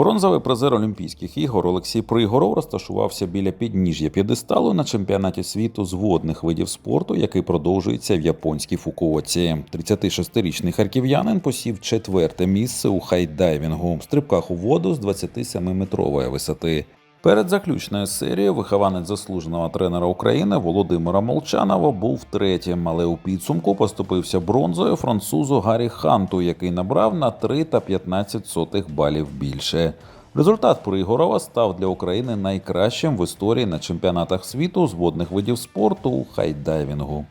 Бронзовий призер Олімпійських ігор Олексій Пригоров розташувався біля підніжжя п'єдесталу на чемпіонаті світу з водних видів спорту, який продовжується в японській Фукуоці. 36-річний харків'янин посів четверте місце у хайдайвінгу стрибках у воду з 27-метрової висоти. Перед заключною серією вихованець заслуженого тренера України Володимира Молчанова був третім, але у підсумку поступився бронзою французу Гаррі Ханту, який набрав на 3 та 15 сотих балів більше. Результат Пригорова став для України найкращим в історії на чемпіонатах світу з водних видів спорту у хайдайвінгу.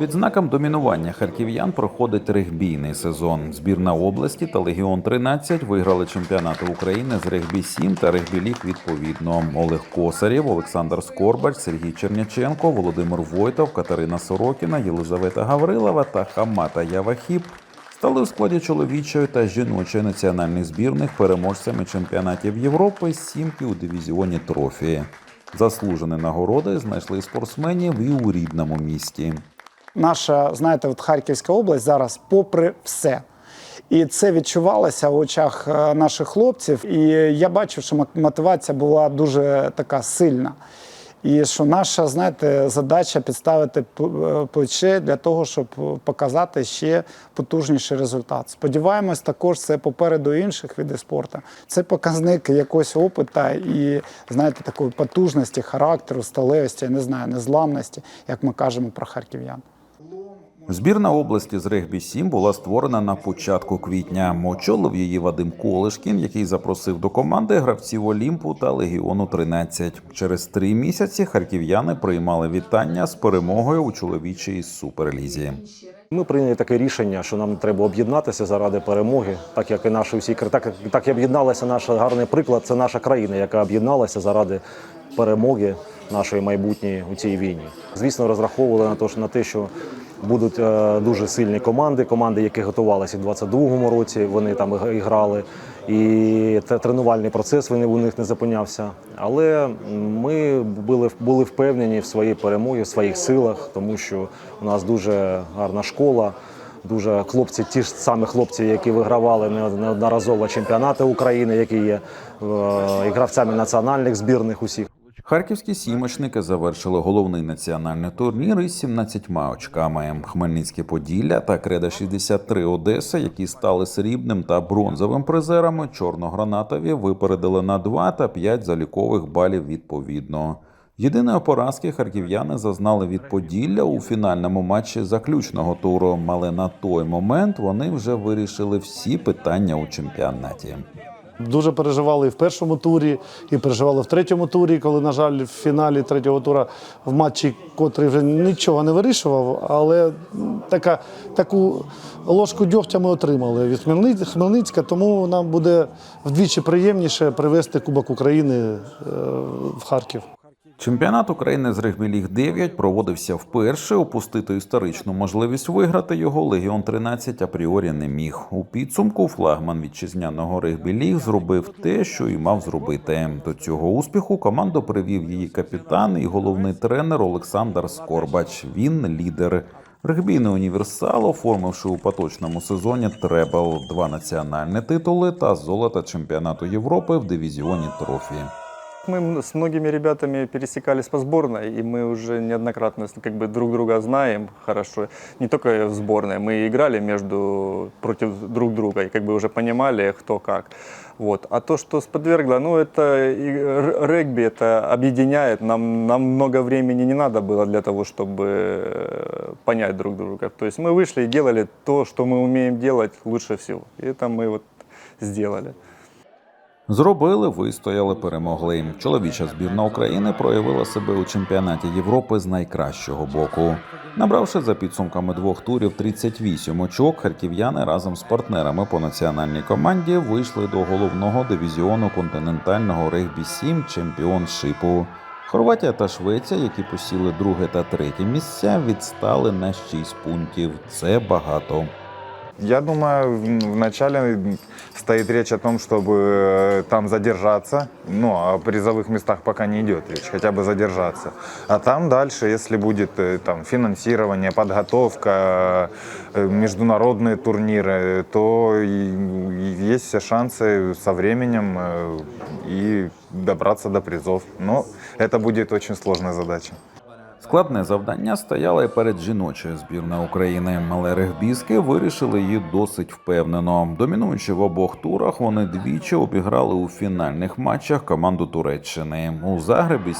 Під знаком домінування харків'ян проходить регбійний сезон. Збірна області та Легіон 13 виграли чемпіонати України з регбі 7 та регбі ліг відповідно. Олег Косарєв, Олександр Скорбач, Сергій Черняченко, Володимир Войтов, Катерина Сорокіна, Єлизавета Гаврилова та Хамата Явахіп стали у складі чоловічої та жіночої національних збірних переможцями чемпіонатів Європи сімки у дивізіоні трофії. Заслужені нагороди знайшли спортсменів і у рідному місті. Наша, знаєте, от Харківська область зараз попри все. І це відчувалося в очах е, наших хлопців. І я бачив, що мо- мотивація була дуже така сильна. І що наша, знаєте, задача підставити е, плече для того, щоб показати ще потужніший результат. Сподіваємось, також це попереду інших видів спорту. Це показник якогось опиту і знаєте, такої потужності, характеру, сталевості, я не знаю, незламності, як ми кажемо про харків'ян. Збірна області з регбі 7 була створена на початку квітня. Очолив її Вадим Колишкін, який запросив до команди гравців Олімпу та Легіону 13. Через три місяці харків'яни приймали вітання з перемогою у чоловічій суперлізі. Ми прийняли таке рішення, що нам треба об'єднатися заради перемоги, так як і наші всі так, так і об'єдналася наш гарний приклад. Це наша країна, яка об'єдналася заради перемоги нашої майбутньої у цій війні. Звісно, розраховували на те, що будуть е, дуже сильні команди, команди, які готувалися в 22-му році. Вони там і грали, і тренувальний процес вони у них не зупинявся. Але ми були були впевнені в своїй перемогі, в своїх силах, тому що у нас дуже гарна школа. Дуже хлопці, ті ж самі хлопці, які вигравали неодноразово чемпіонати України, які є е, і гравцями національних збірних усіх. Харківські сімочники завершили головний національний турнір із 17 очками. Хмельницьке Поділля та Креда 63 Одеса, які стали срібним та бронзовим призерами, чорногранатові випередили на 2 та 5 залікових балів відповідно. Єдиної поразки харків'яни зазнали від Поділля у фінальному матчі заключного туру, але на той момент вони вже вирішили всі питання у чемпіонаті. Дуже переживали і в першому турі, і переживали в третьому турі, коли, на жаль, в фіналі третього тура в матчі, котрий вже нічого не вирішував, але така, таку ложку дьогтя ми отримали від Хмельницька, тому нам буде вдвічі приємніше привезти Кубок України е, в Харків. Чемпіонат України з регбі ліг 9 проводився вперше. Опустити історичну можливість виграти його Легіон 13 апріорі не міг. У підсумку флагман вітчизняного регбі ліг зробив те, що і мав зробити. До цього успіху команду привів її капітан і головний тренер Олександр Скорбач. Він лідер. Регбійний універсал, оформивши у поточному сезоні требл, два національні титули та золото чемпіонату Європи в дивізіоні трофі. Мы с многими ребятами пересекались по сборной, и мы уже неоднократно как бы друг друга знаем хорошо. Не только в сборной, мы играли между против друг друга и как бы уже понимали, кто как. Вот. А то, что сподвергло, ну это регби, это объединяет. Нам, нам много времени не надо было для того, чтобы э, понять друг друга. То есть мы вышли и делали то, что мы умеем делать лучше всего. И это мы вот сделали. Зробили, вистояли, перемогли. Чоловіча збірна України проявила себе у чемпіонаті Європи з найкращого боку. Набравши за підсумками двох турів 38 очок, харків'яни разом з партнерами по національній команді вийшли до головного дивізіону континентального регбі 7 чемпіоншипу. Хорватія та Швеція, які посіли друге та третє місця, відстали на 6 пунктів. Це багато. Я думаю, в- вначале стоит речь о том, чтобы э, там задержаться. Ну, о призовых местах пока не идет речь, хотя бы задержаться. А там дальше, если будет э, там финансирование, подготовка, э, международные турниры, то и- и есть все шансы со временем э, и добраться до призов. Но это будет очень сложная задача. Складне завдання стояло і перед жіночою збірною України, але регбістки вирішили її досить впевнено. Домінуючи в обох турах, вони двічі обіграли у фінальних матчах команду Туреччини у Загребі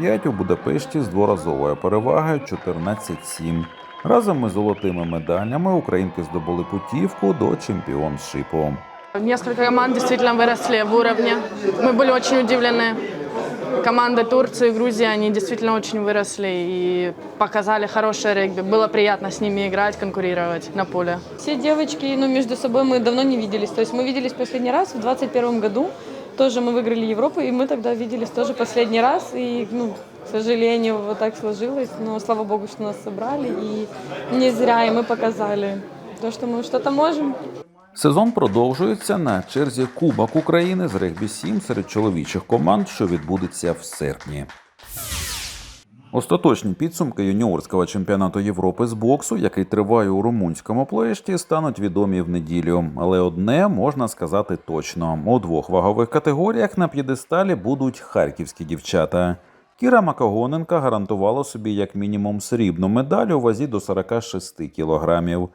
17-5, у Будапешті з дворазовою перевагою 14-7. Разом із золотими медалями українки здобули путівку до чемпіоншипу. Несколько команд действительно выросли в уровне. Мы были очень удивлены. Команды Турции, Грузии, они действительно очень выросли и показали хорошее регби. Было приятно с ними играть, конкурировать на поле. Все девочки, ну, между собой мы давно не виделись. То есть мы виделись последний раз в 2021 году. Тоже мы выиграли Европу, и мы тогда виделись тоже последний раз. И, ну, к сожалению, вот так сложилось. Но слава богу, что нас собрали. И не зря, и мы показали то, что мы что-то можем. Сезон продовжується на черзі Кубок України з регбі 7 серед чоловічих команд, що відбудеться в серпні. Остаточні підсумки юніорського чемпіонату Європи з боксу, який триває у румунському плещі, стануть відомі в неділю. Але одне можна сказати точно: у двох вагових категоріях на п'єдесталі будуть харківські дівчата. Кіра Макогоненка гарантувала собі як мінімум срібну медаль у вазі до 46 кілограмів.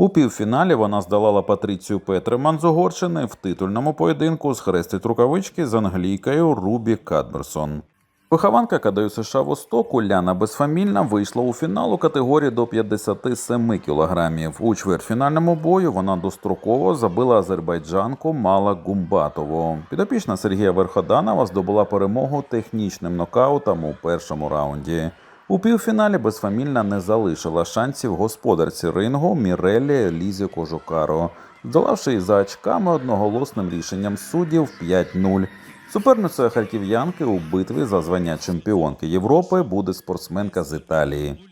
У півфіналі вона здолала Патрицію Петриман з Угорщини в титульному поєдинку схрестить рукавички з англійкою Рубі Кадберсон. Вихованка КДЮ США Восток Уляна Безфамільна вийшла у фінал у категорії до 57 кілограмів. У чвертьфінальному бою вона достроково забила азербайджанку Мала Гумбатову. Підопічна Сергія Верходанова здобула перемогу технічним нокаутом у першому раунді. У півфіналі безфамільна не залишила шансів господарці рингу Мірелі Лізі Кожукаро, здолавши її за очками одноголосним рішенням суддів 5-0. Суперницею харків'янки у битві за звання чемпіонки Європи буде спортсменка з Італії.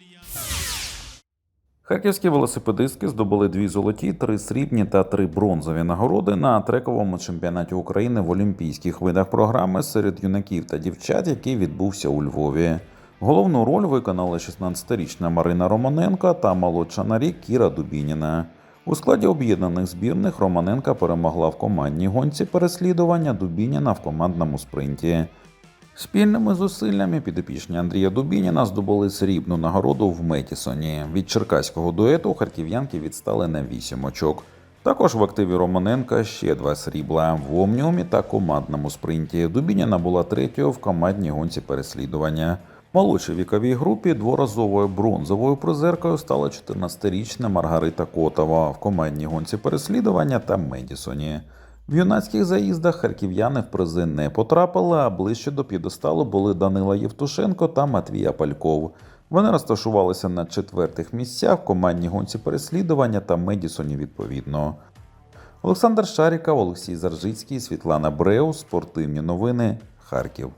Харківські велосипедистки здобули дві золоті, три срібні та три бронзові нагороди на трековому чемпіонаті України в олімпійських видах програми серед юнаків та дівчат, який відбувся у Львові. Головну роль виконала 16-річна Марина Романенко та молодша на рік Кіра Дубініна. У складі об'єднаних збірних Романенка перемогла в командній гонці переслідування Дубініна в командному спринті. Спільними зусиллями підопічні Андрія Дубініна здобули срібну нагороду в Метісоні. Від черкаського дуету харків'янки відстали на 8 очок. Також в активі Романенка ще два срібла в омніумі та командному спринті. Дубініна була третьою в командній гонці переслідування. Молодшій віковій групі дворазовою бронзовою призеркою стала 14-річна Маргарита Котова в командній гонці переслідування та Медісоні. В юнацьких заїздах харків'яни в призи не потрапили, а ближче до п'єдесталу були Данила Євтушенко та Матвій Апальков. Вони розташувалися на четвертих місцях в командній гонці переслідування та Медісоні відповідно. Олександр Шаріков, Олексій Заржицький, Світлана Бреус, Спортивні новини, Харків.